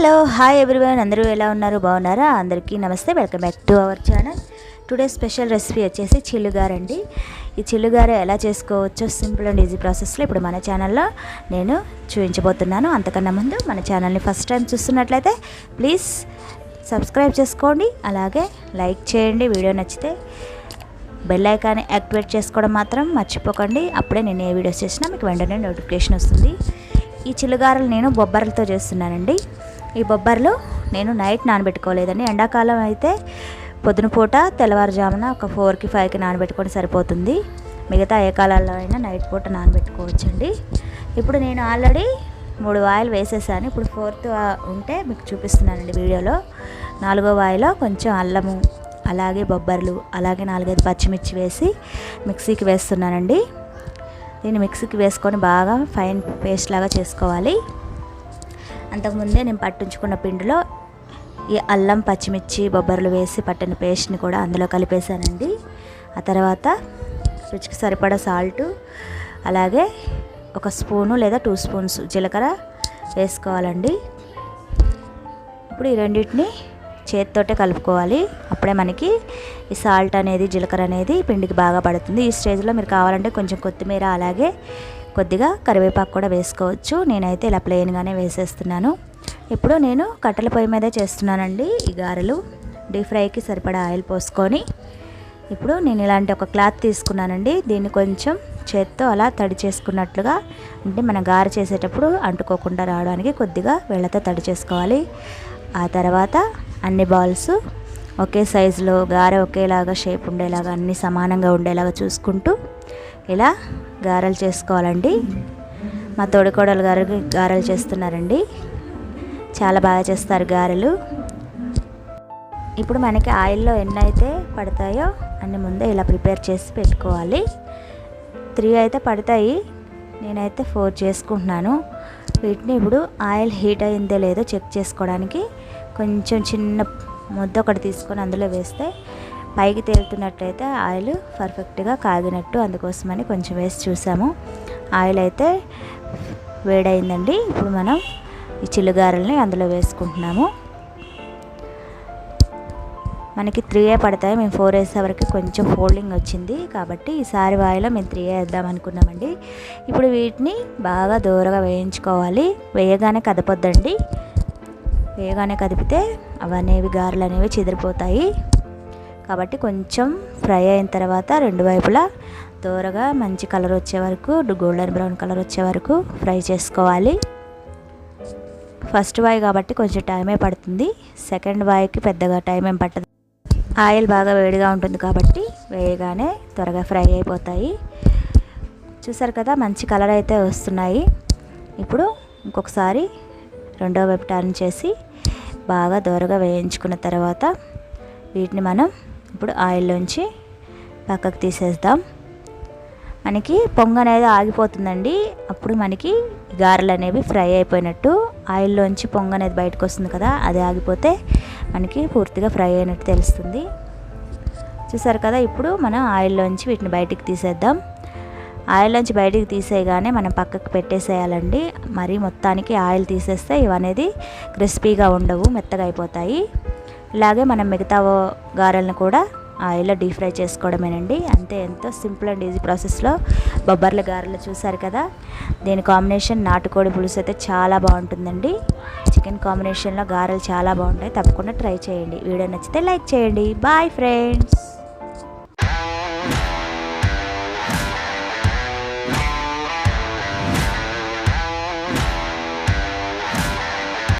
Hello hi everyone అందరూ ఎలా ఉన్నారు? బాగున్నారా? అందరికీ నమస్తే. Welcome back to our channel today special recipe వచ్చేసి చిల్లుగారండి ఈ చిల్లుగారు ఎలా చేసుకోవచ్చో సింపుల్ అండ్ ఈజీ ప్రాసెస్లో ఇప్పుడు మన ఛానల్లో నేను చూపించబోతున్నాను. అంతకన్నా ముందు మన ఛానల్ని ఫస్ట్ టైం చూస్తున్నట్లయితే ప్లీజ్ సబ్స్క్రైబ్ చేసుకోండి. అలాగే లైక్ చేయండి. వీడియో నచ్చితే బెల్ ఐకాన్ని యాక్టివేట్ చేసుకోవడం మాత్రం మర్చిపోకండి. అప్పుడే నేను ఏ వీడియోస్ చేసినా మీకు వెంటనే నోటిఫికేషన్ వస్తుంది. ఈ చిల్లుగారలు నేను బొబ్బర్లతో చేస్తున్నానండి. ఈ బొబ్బర్లు నేను నైట్ నానబెట్టుకోలేదండి. ఎండాకాలం అయితే పొద్దున పూట తెల్లవారుజామున ఒక ఫోర్కి ఫైవ్కి నానబెట్టుకొని సరిపోతుంది. మిగతా ఏ కాలాల్లో అయినా నైట్ పూట నానబెట్టుకోవచ్చండి. ఇప్పుడు నేను ఆల్రెడీ మూడు వాయిలు వేసేసాను. ఇప్పుడు ఫోర్త్ ఉంటే మీకు చూపిస్తున్నానండి వీడియోలో. నాలుగో వాయిలో కొంచెం అల్లము అలాగే బొబ్బర్లు అలాగే నాలుగైదు పచ్చిమిర్చి వేసి మిక్సీకి వేస్తున్నానండి. దీన్ని మిక్సీకి వేసుకొని బాగా ఫైన్ పేస్ట్ లాగా చేసుకోవాలి. అంతకుముందే నేను పట్టించుకున్న పిండిలో ఈ అల్లం పచ్చిమిర్చి బొబ్బర్లు వేసి పట్టిన పేస్ట్ని కూడా అందులో కలిపేశానండి. ఆ తర్వాత రుచికి సరిపడా సాల్టు అలాగే ఒక స్పూను లేదా టూ స్పూన్స్ జీలకర్ర వేసుకోవాలండి. ఇప్పుడు ఈ రెండింటిని చేతితోటే కలుపుకోవాలి. అప్పుడే మనకి ఈ సాల్ట్ అనేది జీలకర్ర అనేది పిండికి బాగా పడుతుంది. ఈ స్టేజ్లో మీరు కావాలంటే కొంచెం కొత్తిమీర అలాగే కొద్దిగా కరివేపాకు కూడా వేసుకోవచ్చు. నేనైతే ఇలా ప్లెయిన్గానే వేసేస్తున్నాను. ఇప్పుడు నేను కట్టెల పొయ్యి మీద చేస్తున్నానండి ఈ గారెలు. డీప్ ఫ్రైకి సరిపడా ఆయిల్ పోసుకొని. ఇప్పుడు నేను ఇలాంటి ఒక క్లాత్ తీసుకున్నానండి. దీన్ని కొంచెం చేత్తో అలా తడి చేసుకున్నట్లుగా అంటే మనం గారె చేసేటప్పుడు అంటుకోకుండా రావడానికి కొద్దిగా వేళ్ళతో తడి చేసుకోవాలి. ఆ తర్వాత అన్ని బాల్స్ ఒకే సైజులో గారె ఒకేలాగా షేప్ ఉండేలాగా అన్ని సమానంగా ఉండేలాగా చూసుకుంటూ ఇలా గారెలు చేసుకోవాలండి. మా తోడికోడలు గారు గారెలు చేస్తున్నారండి. చాలా బాగా చేస్తారు గారెలు. ఇప్పుడు మనకి ఆయిల్లో ఎన్ని అయితే పడతాయో అన్ని ముందే ఇలా ప్రిపేర్ చేసి పెట్టుకోవాలి. త్రీ అయితే పడతాయి. నేనైతే ఫోర్ చేసుకుంటున్నాను. వీటిని ఇప్పుడు ఆయిల్ హీట్ అయిందో లేదో చెక్ చేసుకోవడానికి కొంచెం చిన్న ముద్ద ఒకటి తీసుకొని అందులో వేస్తే పైకి తేలుతున్నట్టయితే ఆయిల్ పర్ఫెక్ట్గా కాగినట్టు అందుకోసమని కొంచెం వేసి చూసాము. ఆయిల్ అయితే వేడైందండి. ఇప్పుడు మనం ఈ చిల్లుగారల్ని అందులో వేసుకుంటున్నాము. మనకి త్రీ ఏ పడతాయి. మేము ఫోర్ వేసే వరకు కొంచెం ఫోల్డింగ్ వచ్చింది. కాబట్టి ఈసారి వాయిలో మేము త్రీ ఏ వేద్దాం అనుకున్నామండి. ఇప్పుడు వీటిని బాగా దూరగా వేయించుకోవాలి. వేయగానే కదపొద్దండి. వేయగానే కదిపితే అవనేవి గారెలు అనేవి చెదిరిపోతాయి. కాబట్టి కొంచెం ఫ్రై అయిన తర్వాత రెండు వైపులా దూరగా మంచి కలర్ వచ్చే వరకు గోల్డెన్ బ్రౌన్ కలర్ వచ్చే వరకు ఫ్రై చేసుకోవాలి. ఫస్ట్ వాయి కాబట్టి కొంచెం టైమే పడుతుంది. సెకండ్ వాయికి పెద్దగా టైం ఏం పట్టదు. ఆయిల్ బాగా వేడిగా ఉంటుంది కాబట్టి వేయగానే త్వరగా ఫ్రై అయిపోతాయి. చూసారు కదా మంచి కలర్ అయితే వస్తున్నాయి. ఇప్పుడు ఇంకొకసారి రెండో వైపు టర్న్ చేసి బాగా దూరగా వేయించుకున్న తర్వాత వీటిని మనం ఇప్పుడు ఆయిల్లోంచి పక్కకు తీసేద్దాం. మనకి పొంగ అనేది ఆగిపోతుందండి. అప్పుడు మనకి గారెలు అనేవి ఫ్రై అయిపోయినట్టు ఆయిల్లోంచి పొంగ అనేది బయటకు వస్తుంది కదా అది ఆగిపోతే మనకి పూర్తిగా ఫ్రై అయినట్టు తెలుస్తుంది. చూసారు కదా ఇప్పుడు మనం ఆయిల్లోంచి వీటిని బయటికి తీసేద్దాం. ఆయిల్లోంచి బయటికి తీసేయగానే మనం పక్కకు పెట్టేసేయాలండి. మరి మొత్తానికి ఆయిల్ తీసేస్తే ఇవనేది క్రిస్పీగా ఉండవు మెత్తగా అయిపోతాయి. ఇలాగే మనం మిగతా గారెలను కూడా ఆయిల్లో డీప్ ఫ్రై చేసుకోవడమేనండి. అంతే ఎంతో సింపుల్ అండ్ ఈజీ ప్రాసెస్లో బొబ్బర్ల గారెలు చూసారు కదా? దీని కాంబినేషన్ నాటుకోడి పులుసు అయితే చాలా బాగుంటుందండి. చికెన్ కాంబినేషన్లో గారెలు చాలా బాగుంటాయి. తప్పకుండా ట్రై చేయండి. వీడియో నచ్చితే లైక్ చేయండి. Bye friends!